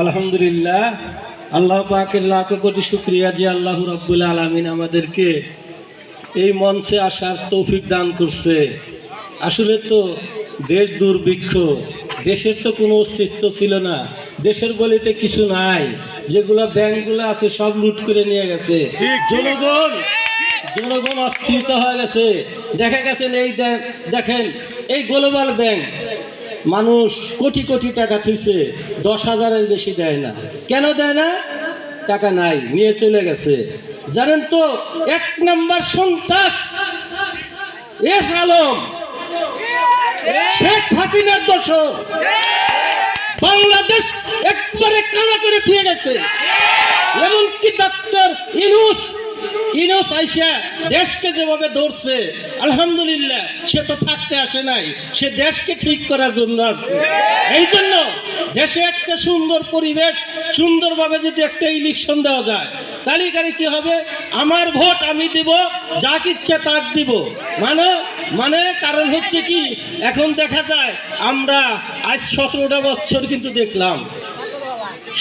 আলহামদুলিল্লাহ আল্লাহ পাকের লাখ কোটি শুক্রিয়া যে আল্লাহ রব্বুল আলমিন আমাদেরকে এই মঞ্চে আসার তৌফিক দান করছে। আসলে তো দেশ দুর্ভিক্ষ দেশের তো কোনো অস্তিত্ব ছিল না দেশের বলিতে কিছু নাই যেগুলো ব্যাংকগুলো আছে সব লুট করে নিয়ে গেছে। জনগণ জনগণ অস্থিরিত হয়ে গেছে। দেখা গেছেন এই দেখেন এই গ্লোবাল ব্যাংক মানুষ কোটি কোটি টাকা থুইছে, দশ হাজারের বেশি দেয় না। কেন দেয় না? টাকা নাই, নিয়ে চলে গেছে। জানেন তো, এক নম্বর সন্ত্রাস, এস আলম, শেখ হাসিনার দোষর। বাংলাদেশ একবারে কানা করে ফিরে গেছে। এমনকি ডক্টর ইনুস ইনুস আইসা দেশকে যেভাবে ধরছে, আলহামদুলিল্লাহ, সে তো থাকতে আসে নাই, সে দেশকে ঠিক করার জন্য আসছে। এই জন্য দেশে একটা সুন্দর পরিবেশ, সুন্দরভাবে যদি একটা ইলেকশন দেওয়া যায়, তাহলে এখানে কি হবে? আমার ভোট আমি দিব যা ইচ্ছা তাক দিব। মানে মানে কারণ হচ্ছে কি? এখন দেখা যায়, আমরা আজ সতেরোটা বছর কিন্তু দেখলাম।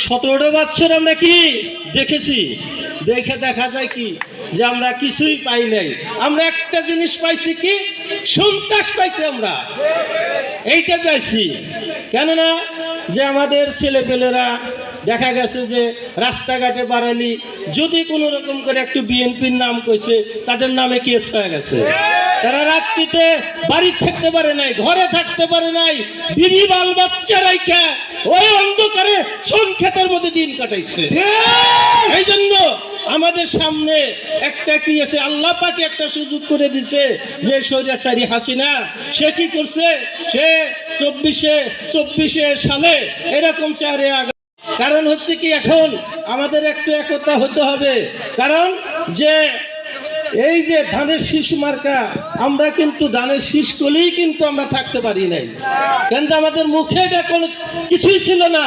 সতেরোটা বছর আমরা কি দেখেছি? দেখে দেখা যায় কি? যে আমরা কিছুই পাই নাই। আমরা একটা জিনিস পাইছি কি? সন্ত্রাস পাইছি আমরা। এইটা পাইছি। কেননা যে আমাদের ছেলেপেলেরা দেখা গেছে যে রাস্তাঘাটে বাড়ালি যদি কোনো রকম করে একটু বিএনপির নাম কইছে তাদের নামে কেস হয়ে গেছে। তারা রাত্রিতে বাড়ি থাকতে পারে নাই ঘরে থাকতে পারে নাই বিবি বাল বাচ্চা রাইখা ওই অন্ধকারে সোন মধ্যে দিন কাটাইছে। এই জন্য আমাদের সামনে একটা কি আছে? আল্লাহ পাকে একটা সুযোগ করে দিছে যে সৈরাচারী হাসিনা, সে কি করছে? সে চব্বিশে চব্বিশে সালে এরকম চারে কারণ হচ্ছে কি এখন আমাদের একটু একতা হতে হবে। কারণ যে এই যে ধানের শীষ মার্কা, আমরা কিন্তু ধানের শীষ করলেই কিন্তু আমরা থাকতে পারি নাই। কিন্তু আমাদের মুখে এটা কোনো কিছুই ছিল না।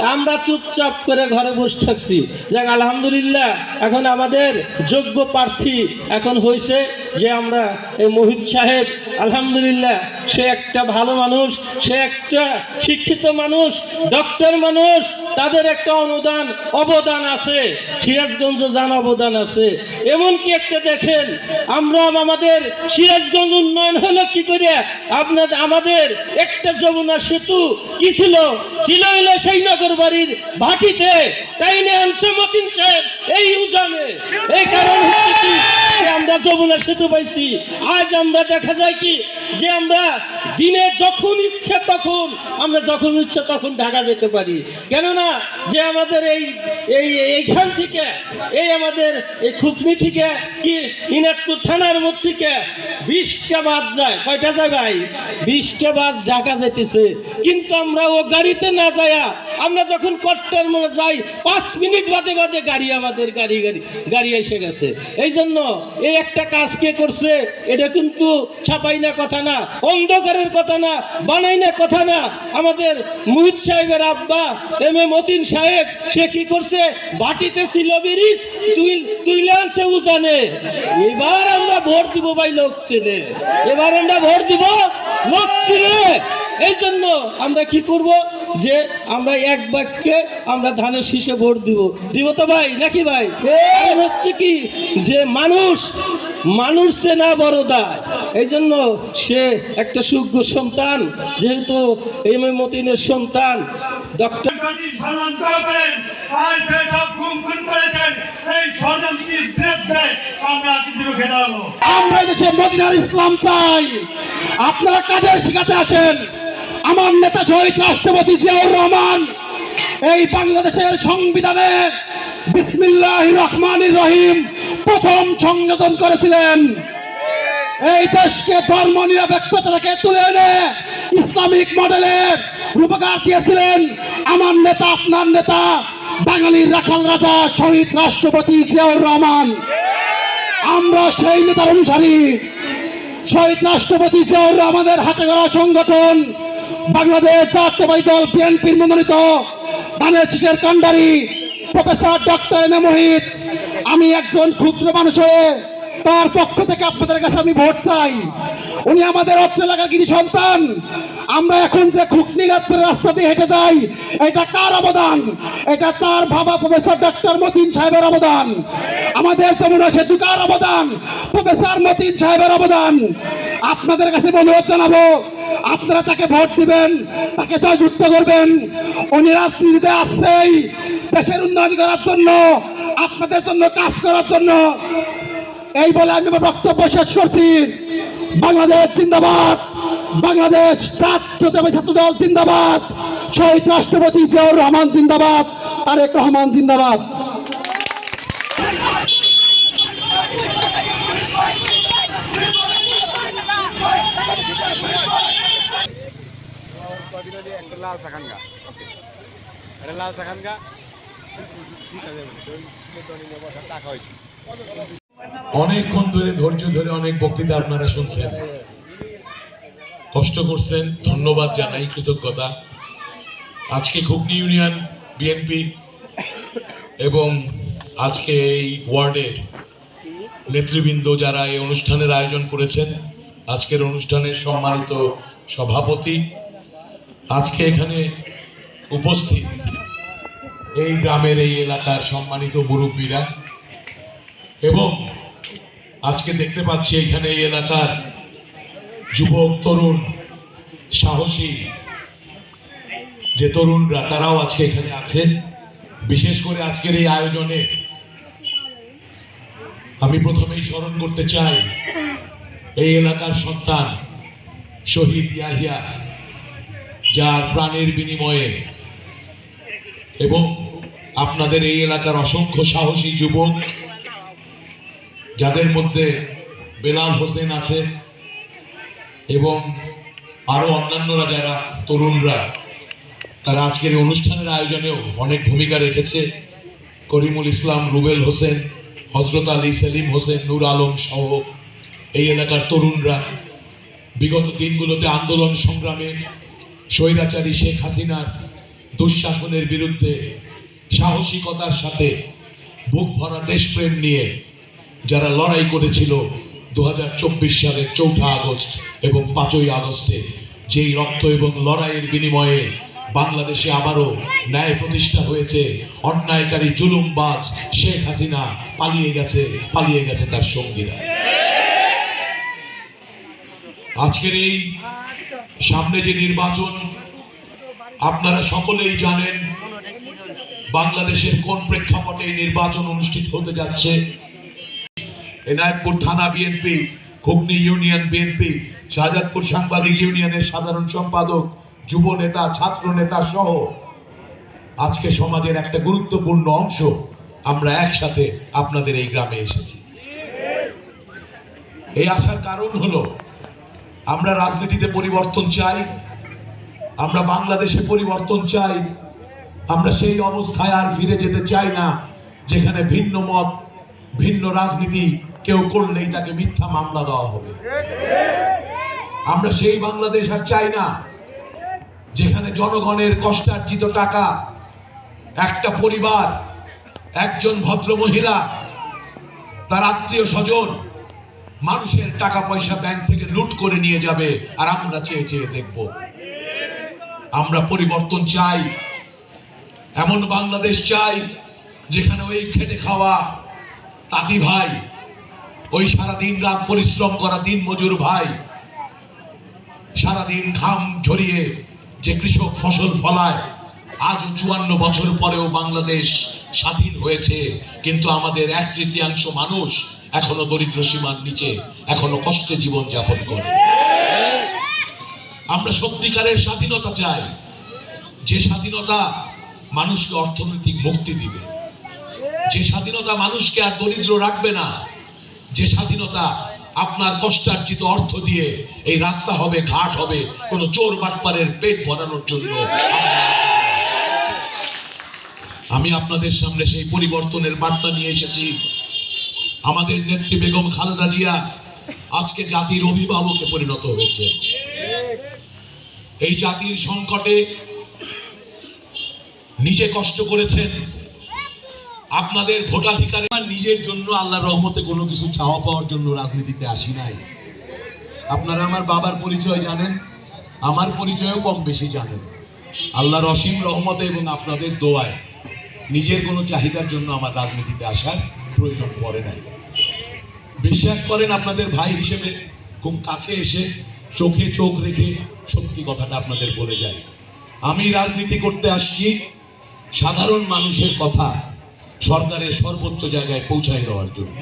আমরা চুপচাপ করে ঘরে বসে থাকছি। যাক, আলহামদুলিল্লাহ, এখন আমাদের যোগ্য প্রার্থী এখন হয়েছে যে আমরা এই মোহিত সাহেব, আলহামদুলিল্লাহ, সে একটা ভালো মানুষ, সে একটা শিক্ষিত মানুষ, ডক্টর মানুষ তাদের একটা অনুদান, অবদান আছে। সিরাজগঞ্জ যান অবদান আছে। এমনকি একটা দেখেন, আমরা আমাদের সিরাজগঞ্জ উন্নয়ন হলো কি করে? আপনাদের আমাদের একটা যমুনা সেতু কি ছিল? ছিল হলো সেই নগর বাড়ির ভাটিতে নিয়ে আনছে মতিন সাহেব এই উজানে। এই কারণ কি আমরা যমুনা সেতু পাইছি। আজ আমরা দেখা যায় কি, যে আমরা দিনে যখন ইচ্ছা তখন, আমরা যখন ইচ্ছা তখন ঢাকা যেতে পারি। কেননা যে আমাদের এই এই, এইখান থেকে, এই আমাদের এই খুকনি থেকে কি ইনাকপুর থানার মধ্যে থেকে বিশটা বাস যায়। কয়টা বিশটা বাস ঢাকা যেতেছে কিন্তু আমরা ও গাড়িতে না যায়া, আমরা যখন কষ্টের যাই, পাঁচ মিনিট বাদে বাদে গাড়ি আমাদের গাড়ি গাড়ি গাড়ি এসে গেছে। এই জন্য এই একটা কাজ কে করছে? এটা কিন্তু ছাপাই না কথা না, অন্ধকারের কথা না বানাই না কথা না। আমাদের মুহিত সাহেবের আব্বা, এম এ মতিন সাহেব, সে কি করছে? বাটিতে ছিল ব্রিজ তুই, তুইলে আনছে উজানে। এবার আমরা ভোট দিব ভাই লোক ছেলে এবার আমরা ভোট দিব লোক এই জন্য আমরা কি করব? যে আমরা এক বাক্যে আমরা ধানের শীষে ভোট দিব। দিব তো ভাই, নাকি ভাই? হচ্ছে কি, যে মানুষ মানুষ সে না বড় দায়। এই জন্য সে একটা সুজ্ঞ সন্তান, যেহেতু এম এ মতিনের সন্তান, ডক্টর যদি ষড়যন্ত্র করেন আর যেসব গুম খুন করেছেন এই ষড়যন্ত্রের বিরুদ্ধে আমরা দেশে মদিনার ইসলাম চাই। আপনারা কাদের শিখাতে আসেন? আমার নেতা শহীদ রাষ্ট্রপতি জিয়াউর রহমান, এই বাংলাদেশের সংবিধানে বিসমিল্লাহ রহমান রহিম প্রথম সংযোজন করেছিলেন। এই দেশকে ধর্ম নিরপেক্ষতা থেকে তুলে এনে ইসলামিক মডেলের রূপকার দিয়েছিলেন আমার নেতা, আপনার নেতা, বাঙালির রাখাল রাজা, শহীদ রাষ্ট্রপতি জিয়াউর রহমান। আমরা সেই নেতার অনুসারী। শহীদ রাষ্ট্রপতি জিয়াউর রহমানের হাতে গড়া সংগঠন, বাংলাদেশ জাতীয়বাদী দল বিএনপির মনোনীত ধানের শীষের প্রফেসর ডক্টর এম আমি একজন ক্ষুদ্র মানুষের তার পক্ষ থেকে আপনাদের কাছে আমি ভোট চাই। উনি আমাদের অত্র এলাকার কিছু সন্তান। আমরা এখন যে খুকনি রাস্তা দিয়ে হেঁটে যাই, এটা কার অবদান? এটা তার বাবা প্রফেসর ডক্টর মতিন সাহেবের অবদান। আমাদের তমুনা সেতু কার অবদান? প্রফেসর মতিন সাহেবের অবদান। আপনাদের কাছে অনুরোধ জানাব, আপনারা তাকে ভোট দিবেন, তাকে জয়যুক্ত করবেন। উনি রাজনীতিতে আসছেই, দেশের উন্নয়ন করার জন্য, আপনাদের জন্য কাজ করার জন্য। এই বলে আমি আমার বক্তব্য শেষ করছি। বাংলাদেশ জিন্দাবাদ। বাংলাদেশ ছাত্র ছাত্র দল জিন্দাবাদ। শহীদ রাষ্ট্রপতি জিয়াউর রহমান জিন্দাবাদ। তারেক রহমান জিন্দাবাদ। একটা লাল শাখান গা একটা লাল শাখান গা ঠিক আছে টাকা হয়েছে অনেকক্ষণ ধরে, ধৈর্য ধরে অনেক বক্তৃতা আপনারা শুনছেন। কষ্ট করছেন, ধন্যবাদ জানাই কৃতজ্ঞতা। আজকে খুকনি ইউনিয়ন, বিএনপি এবং আজকে এই ওয়ার্ডের নেতৃবৃন্দ যারা এই অনুষ্ঠানের আয়োজন করেছেন, আজকের অনুষ্ঠানের সম্মানিত সভাপতি, আজকে এখানে উপস্থিত এই গ্রামের, এই এলাকার সম্মানিত মুরব্বীরা এবং আজকে দেখতে পাচ্ছি এখানে এই এলাকার যুবক, তরুণ, সাহসী যে তরুণরা, তারাও আজকে এখানে আছেন। বিশেষ করে আজকের এই আয়োজনে আমি প্রথমেই স্মরণ করতে চাই, এই এলাকার সন্তান শহীদ ইয়াহিয়া, যার প্রাণের বিনিময়ে এবং আপনাদের এই এলাকার অসংখ্য সাহসী যুবক যাদের মধ্যে বেলাল হোসেন আছে এবং আরও অন্যান্যরা যারা তরুণরা, তারা আজকের অনুষ্ঠানের আয়োজনেও অনেক ভূমিকা রেখেছে। করিমুল ইসলাম, রুবেল হোসেন হজরত আলী সেলিম হোসেন, নূর আলম সহ এই এলাকার তরুণরা। বিগত দিনগুলোতে আন্দোলন সংগ্রামে স্বৈরাচারী শেখ হাসিনার দুঃশাসনের বিরুদ্ধে সাহসিকতার সাথে বুক ভরা দেশপ্রেম নিয়ে যারা লড়াই করেছিল দু হাজার চব্বিশ সালের চৌঠা আগস্ট এবং পাঁচই আগস্টে, যেই রক্ত এবং লড়াইয়ের বিনিময়ে বাংলাদেশে আবারও ন্যায় প্রতিষ্ঠা হয়েছে, অন্যায়কারী জুলুমবাজ শেখ হাসিনা পালিয়ে গেছে পালিয়ে গেছে তার সঙ্গীরা। আজকের এই সামনে যে নির্বাচন, আপনারা সকলেই জানেন, বাংলাদেশের কোন প্রেক্ষাপটে নির্বাচন অনুষ্ঠিত হতে যাচ্ছে। এনায়তপুর থানা BNP Khukni union BNP Shahzadpur সাংবাদিক ইউনিয়নের সাধারণ সম্পাদক, যুব নেতা, ছাত্র নেতা সহ। আজকে সমাজের একটা গুরুত্বপূর্ণ অংশ, আমরা একসাথে আপনাদের এই গ্রামে এসেছি। এই আসার কারণ হলো, আমরা রাজনীতিতে পরিবর্তন চাই, আমরা বাংলাদেশে পরিবর্তন চাই, আমরা সেই অবস্থায় আর ফিরে যেতে চাই না, যেখানে ভিন্ন মত, ভিন্ন রাজনীতি কেউ করলেই তাকে মিথ্যা মামলা দেওয়া হবে। আমরা সেই বাংলাদেশ আর চাই না, যেখানে জনগণের কষ্টার্জিত টাকা, একটা পরিবার, একজন ভদ্র মহিলা, তার আত্মীয় স্বজন, মানুষের টাকা পয়সা ব্যাংক থেকে লুট করে নিয়ে যাবে আর আমরা চেয়ে চেয়ে দেখব। আমরা পরিবর্তন চাই, এমন বাংলাদেশ চাই, যেখানে ওই খেটে খাওয়া তাঁতি ভাই ওই সারা দিন রাত পরিশ্রম করা দিন মজুর ভাই। সারাদিন ঘাম ঝরিয়ে যে কৃষক ফসল ফলায় আজ চুয়ান্ন বছর পরেও বাংলাদেশ স্বাধীন হয়েছে। কিন্তু আমাদের এক তৃতীয়াংশ মানুষ এখনও দরিদ্র সীমার নিচে, এখনও কষ্টে জীবন যাপন করে। আমরা সত্যিকারের স্বাধীনতা চাই। যে স্বাধীনতা মানুষকে অর্থনৈতিক মুক্তি দিবে। যে স্বাধীনতা মানুষকে আর দরিদ্র রাখবে না যে স্বাধীনতা আপনার কষ্টার্জিত অর্থ দিয়ে এই রাস্তা হবে, ঘাট হবে, কোনো চোর বাটপারের পেট ভরানোর জন্য আমি আপনাদের সামনে সেই পরিবর্তনের বার্তা নিয়ে এসেছি। আমাদের নেত্রী বেগম খালেদা জিয়া আজকে জাতির অভিভাবকে পরিণত হয়েছে। এই জাতির সংকটে নিজে কষ্ট করেছেন আপনাদের ভোটাধিকারে নিজের জন্য আল্লাহর রহমতে কোনো কিছু চাওয়া পাওয়ার জন্য রাজনীতিতে আসি নাই। আপনারা আমার বাবার পরিচয় জানেন, আমার পরিচয়ও কম বেশি জানেন। আল্লাহর অসীম রহমতে এবং আপনাদের দোয়ায় নিজের কোনো চাহিদার জন্য আমার রাজনীতিতে আসার প্রয়োজন পড়ে নাই। বিশ্বাস করেন আপনাদের ভাই হিসেবে খুব কাছে এসে চোখে চোখ রেখে সত্যি কথাটা আপনাদের বলে যায়। আমি রাজনীতি করতে আসছি, সাধারণ মানুষের কথা সরকারের সর্বোচ্চ জায়গায় পৌঁছায় দেওয়ার জন্য।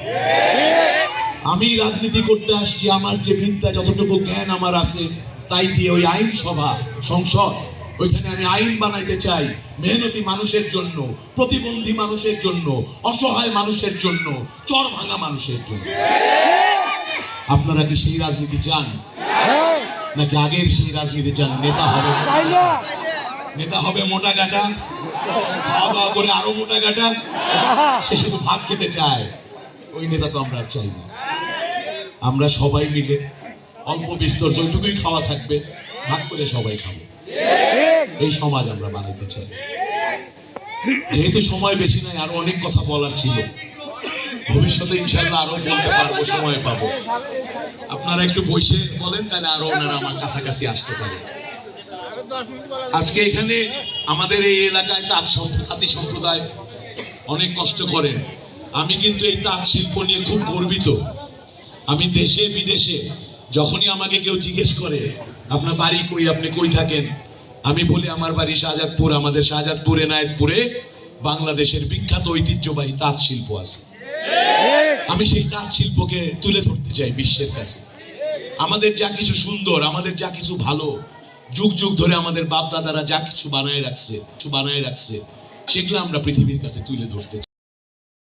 আমি রাজনীতি করতে আসছি, আমার যে বিদ্যা, যতটুকু জ্ঞান আমার আছে, তাই দিয়ে ওই আইন সভা সংসদ, ওইখানে আমি আইন বানাইতে চাই, মেহনতি মানুষের জন্য, প্রতিবন্ধী মানুষের জন্য, অসহায় মানুষের জন্য, চর ভাঙা মানুষের জন্য। আপনারা কি সেই রাজনীতি চান? নাকি আগের সেই রাজনীতি চান? নেতা হবে নেতা হবে মোটা গাটা। খাওয়া দাওয়া করে আরও মোটা গাটা। সে শুধু ভাত খেতে চায়। ওই নেতা তো আমরা আর চাই না। আমরা সবাই মিলে অল্প বিস্তর যতটুকুই খাওয়া থাকবে, ভাগ করে সবাই খাব। এই সমাজ আমরা বানাইতে চাই। যেহেতু সময় বেশি নাই, আরও অনেক কথা বলার ছিল। ভবিষ্যতে ইনশাল্লাহ আরও বলতে পারব, সময় পাবো। আপনারা একটু বসে বলেন, তাহলে আরও ওনারা আমার কাছাকাছি আসতে পারে। আজকে এখানে আমাদের এই এলাকায় তাঁত তাঁতি সম্প্রদায় অনেক কষ্ট করেন আমি কিন্তু এই তাঁত শিল্প নিয়ে খুব গর্বিত। আমি দেশে বিদেশে যখনই আমাকে কেউ জিজ্ঞেস করে, আপনার বাড়ি কই? আপনি কই থাকেন? আমি বলি, আমার বাড়ি শাহজাদপুর। আমাদের শাহজাদপুর, এনায়েতপুরে বাংলাদেশের বিখ্যাত ঐতিহ্যবাহী তাঁত শিল্প আছে। আমি সেই তাঁত শিল্পকে তুলে ধরতে চাই বিশ্বের কাছে। আমাদের যা কিছু সুন্দর, আমাদের যা কিছু ভালো যুগ যুগ ধরে আমাদের বাপ দাদারা যা কিছু বানায় রাখছে, কিছু বানায় রাখছে, সেগুলো আমরা পৃথিবীর কাছে তুলে ধরতে